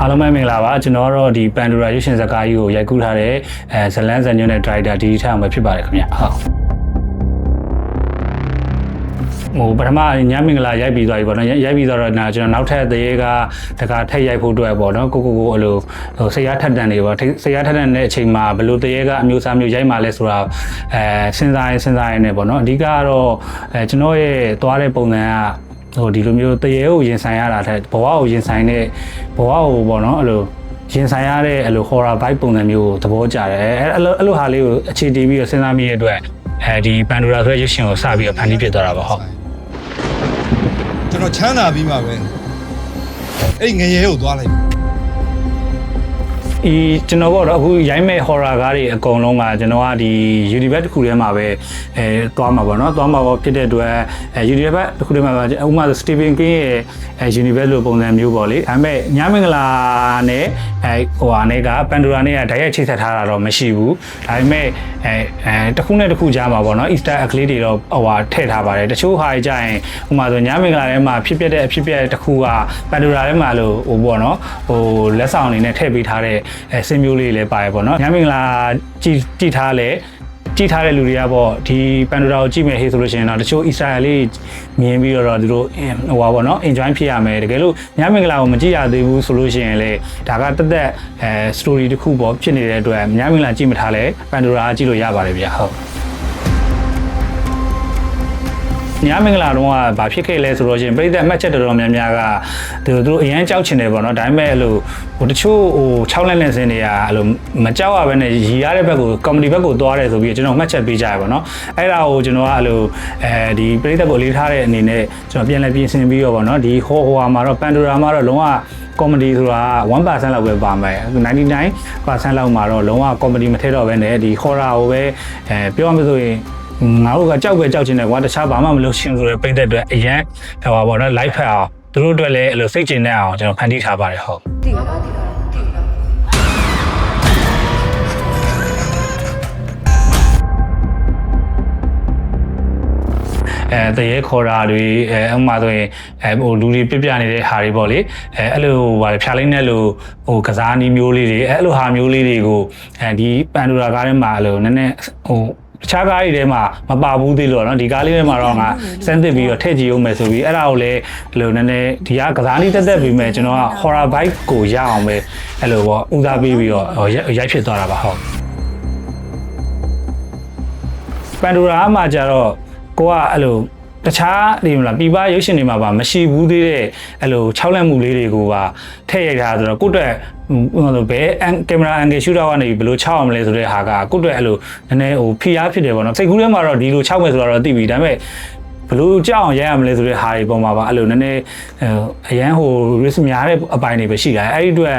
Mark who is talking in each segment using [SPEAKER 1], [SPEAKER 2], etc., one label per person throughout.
[SPEAKER 1] အားလုံးပဲမင်္ဂလာပါကျွန်တော်တို့ဒီပန်ဒူရာရွှေရှင်ဇာတ်ကားကြီးကိုရိုက်ကူးထားတဲ့အဲဇလန်းဇန်ညွန်းနဲ့ဒရိုက်တာဒီထားမှာဖြစ်ပါတယ်ခင်ဗျဟုတ်ဟိုပထမညမင်္ဂလာရိုက်ပြီးသွားပြီပေါ့နော်ရိုက်ပြီးသွားတော့နာကျွန်တော်နောက်ထပ်သေးကတခါထက်ရိုက်ဖို့အတွက်ပေါ့နော်ကိုကိုကိုအဲ့လိုဟိုဆရာထက်တန်နေပေါ့ဆရာထက်တန်တဲ့အချိန်မှာဘယ်လိုသေးကအမျိုးအစားမျိုးရိုက်မှလဲဆိုတာအဲစဉ်းစားရင်စဉ်းစားရင်ねပေါ့နော်အဓိကကတော့အဲကျွန်တော်ရဲ့သွားတဲ့ပုံစံက ဟိုဒီလိုမျိုးတရေကိုရင်ဆိုင်ရတာထက်ဘဝကိုရင်ဆိုင်တဲ့ဘဝကိုပေါ့နော်အဲ့လိုရင်ဆိုင်ရတဲ့အဲ့လို horror vibe ပုံစံမျိုးကိုသဘောကျတယ်အဲ့အဲ့လိုအဲ့လိုဟာလေးကိုအခြေတည်ပြီးတော့စဉ်းစားမိတဲ့အတွက်အဲဒီ Pandora ဆိုတဲ့ရုပ်ရှင်ကိုစပြီးတော့ဖန်တီးဖြစ်သွားတာပါဟုတ်
[SPEAKER 2] ကျွန်တော်ချမ်းသာပြီးမှပဲအဲ့ငရဲကိုသွားလိုက်
[SPEAKER 1] ဒီကျွန်တော်ကတော့အခုရိုင်းမဲ့ horror ကားတွေအကုန်လုံးကကျွန်တော်ကဒီ universe တစ်ခုထဲမှာပဲအဲသွားမှာပေါ့နော်သွားမှာပေါ့ဖြစ်တဲ့အတွက်အဲ universe တစ်ခုထဲမှာပဲဥပမာ Stephen King ရဲ့အဲ universe လိုပုံစံမျိုးပေါ့လေဒါပေမဲ့ညမင်္ဂလာနဲ့အဲဟိုဟာနဲ့က Pandora နဲ့ကဓာတ်ရိုက်ချိတ်ဆက်ထားတာတော့မရှိဘူးဒါပေမဲ့အဲအဲတစ်ခုနဲ့တစ်ခုကြားမှာပေါ့နော် Easter egg လေးတွေတော့ဟိုဟာထည့်ထားပါတယ်တချို့ဟာကြီးကြရင်ဥပမာဆိုညမင်္ဂလာထဲမှာဖြစ်ပျက်တဲ့အဖြစ်ပျက်တစ်ခုက Pandora ထဲမှာလို့ဟိုပေါ့နော်ဟိုလက်ဆောင်အနေနဲ့ထည့်ပေးထားတဲ့အဲစင်မျိုးလေးလည်းပါတယ်ပေါ့နော်ညမင်္ဂလာကြည်ကြည်ထားလဲကြည့်ထားတဲ့လူတွေကပေါ့ဒီပန်ဒိုရာကိုကြည့်မယ်ဟေးဆိုလို့ရှိရင်တော့တချို့ Israel လေးမြင်ပြီးတော့သူတို့ဟိုပါပေါ့နော် enjoy ဖြစ်ရမယ်တကယ်လို့ညမင်္ဂလာကိုမကြည့်ရသေးဘူးဆိုလို့ရှိရင်လေဒါကတက်တက်အဲ story တစ်ခုပေါ့ဖြစ်နေတဲ့အတွက်ညမင်္ဂလာကြည့်မထားလဲပန်ဒိုရာကြည့်လို့ရပါတယ်ဗျဟုတ် ညမင်္ဂလာတော့ကဘာဖြစ်ခဲ့လဲဆိုတော့ရှင်ပြည်သက်အမှတ်ချက်တော်တော်များများကသူတို့သူတို့အရန်ကြောက်ချင်တယ်ပေါ့နော်ဒါပေမဲ့အဲ့လိုဟိုတချို့ဟို6လက်လက်စင်းတွေကအဲ့လိုမကြောက်ရဘဲနဲ့ရီရတဲ့ဘက်ကိုကော်မတီဘက်ကိုသွားတယ်ဆိုပြီးကျွန်တော်မှတ်ချက်ပေးကြရပါတော့အဲ့ဒါကိုကျွန်တော်ကအဲ့လိုအဲဒီပြည်သက်ကိုအလေးထားတဲ့အနေနဲ့ကျွန်တော်ပြန်လည်ပြင်ဆင်ပြီးတော့ပေါ့နော်ဒီဟိုဟိုဟာမှာတော့ပန်ဒိုရာမှာတော့လုံးဝကောမဒီဆိုတာ1%လောက်ပဲပါမယ်99%လောက်မှာတော့လုံးဝကောမဒီမထည့်တော့ဘဲနဲ့ဒီ horror ကိုပဲအဲပြောရမလို့ဆိုရင် ငါတို့ကကြောက်ပဲကြောက်ချင်တယ်ကွာတခြားဘာမှမလုပ်ချင်ဆိုတဲ့ပိတ်သက်အတွက်အရန်ဟိုပါပေါ့နော် live ဖက်အောင်သူတို့အတွက်လည်းအဲ့လိုစိတ်ကျင်တဲ့အောင်ကျွန်တော်ဖန်တီးထားပါတယ်ဟုတ်
[SPEAKER 3] တိပါပါတိပါတိပါ
[SPEAKER 1] အဲတရေခေါ်တာတွေအဲဥပမာဆိုရင်အဲဟိုလူတွေပြပြနေတဲ့ဟာတွေပေါ့လေအဲအဲ့လိုဟိုဟာဖြာလိုက်တဲ့လိုဟိုကစားနီးမျိုးလေးတွေအဲအဲ့လိုဟာမျိုးလေးတွေကိုအဲဒီပန်ဒိုရာကားထဲမှာအဲ့လိုနည်းနည်းဟို တခြားကားတွေထဲမှာမပါဘူးသေးလို့เนาะဒီကားလေးထဲမှာတော့ငါစမ်းသစ်ပြီးတော့ထည့်ကြည့်အောင်မယ်ဆိုပြီးအဲ့ဒါကိုလည်းဒီလိုနည်းနည်းဒီကကစားနည်းတက်တက်ပြီးမယ်ကျွန်တော်က horror bike ကိုရအောင်ပဲအဲ့လိုပေါ့ဦးစားပေးပြီးတော့ဟိုရိုက်ရိုက်ဖြစ်သွားတာပါဟုတ် ပန်ဒိုရာမှာကြတော့ကိုကအဲ့လို တခြားဒီမလားပြပရုပ်ရှင်တွေမှာပါမရှိဘူးသေးတဲ့အဲ့လို၆လက်မှုလေးတွေကိုပါထည့်ရိုက်ထားဆိုတော့ကိုယ့်အတွက်ဟိုဘယ်ကင်မရာအန်ဂယ်ရှူတာကနေဘယ်လို၆အောင်မလဲဆိုတဲ့ဟာကကိုယ့်အတွက်အဲ့လိုနည်းနည်းဟိုဖိအားဖြစ်တယ်ပေါ့နော်စိတ်ကူးထဲမှာတော့ဒီလို၆မယ်ဆိုတော့သိပြီဒါပေမဲ့ ဘလို့ကြောက်အောင်ရိုက်ရမလဲဆိုတဲ့ဟာတွေပုံမှာပါအဲ့လိုနည်းနည်းအရန်ဟို risk များတဲ့အပိုင်းတွေပဲရှိတာအဲ့ဒီအတွက်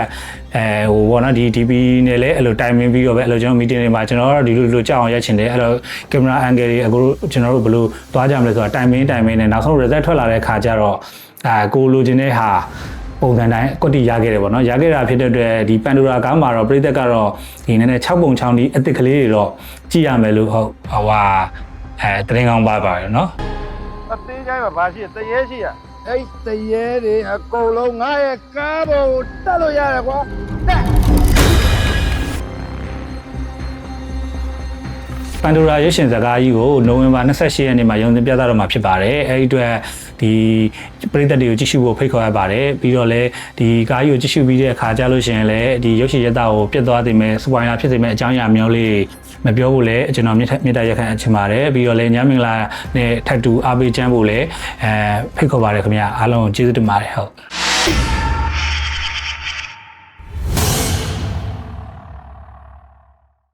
[SPEAKER 1] အဲဟိုဘောနော်ဒီ DP နဲ့လည်းအဲ့လိုတိုင်ပင်ပြီးတော့ပဲအဲ့လိုကျွန်တော် meeting တွေမှာကျွန်တော်တို့ဒီလိုလိုကြောက်အောင်ရိုက်ချင်တယ်အဲ့လို camera angle တွေအခုကျွန်တော်တို့ဘယ်လိုသွားကြမလဲဆိုတာတိုင်ပင်တိုင်ပင်နဲ့နောက်ဆုံး result ထွက်လာတဲ့ခါကျတော့အဲကိုလိုချင်တဲ့ဟာပုံစံတိုင်းကွက်တီရခဲ့တယ်ပေါ့နော်ရခဲ့တာဖြစ်တဲ့အတွက်ဒီ Pandora ကားမှာတော့ပြည်သက်ကတော့ဒီနည်းနည်း6ပုံ6ဒီအစ်စ်ကလေးတွေတော့ကြည့်ရမယ်လို့ဟုတ်ဟိုဟာအဲတရင်ကောင်းပါပါတယ်နော်
[SPEAKER 4] အသေးချိုင်းမှာဘာရှိတရေရှိရ
[SPEAKER 2] အဲ့တရဲတွေအကုန်လုံးငါရဲ့ကားပေါ်ကိုတက်လို့ရတယ်ကွာတက်
[SPEAKER 1] ပန်ဒိုရာရုပ်ရှင်ဇာတ်ကားကြီးကိုနိုဝင်ဘာ28ရက်နေ့မှာရုံတင်ပြသတော့မှာဖြစ်ပါတယ်အဲဒီအတွက်ဒီပရိသတ်တွေကိုကြည့်ရှုဖို့ဖိတ်ခေါ်ရပါတယ်ပြီးတော့လည်းဒီကားကြီးကိုကြည့်ရှုပြီးတဲ့အခါကျလို့ရှိရင်လည်းဒီရုပ်ရှင်ရတကိုပြတ်သွားသိမယ်စပွိုင်လာဖြစ်စေမယ်အကြောင်းအရာမျိုးလေးမပြောဖို့လည်းကျွန်တော်မြတ်မြတ်တရက်ခံအချင်ပါတယ်ပြီးတော့လည်းညမင်္ဂလာနဲ့ထပ်တူအားပေးချမ်းဖို့လည်းအဲဖိတ်ခေါ်ပါတယ်ခင်ဗျာအားလုံးကျေးဇူးတင်ပါတယ်ဟုတ်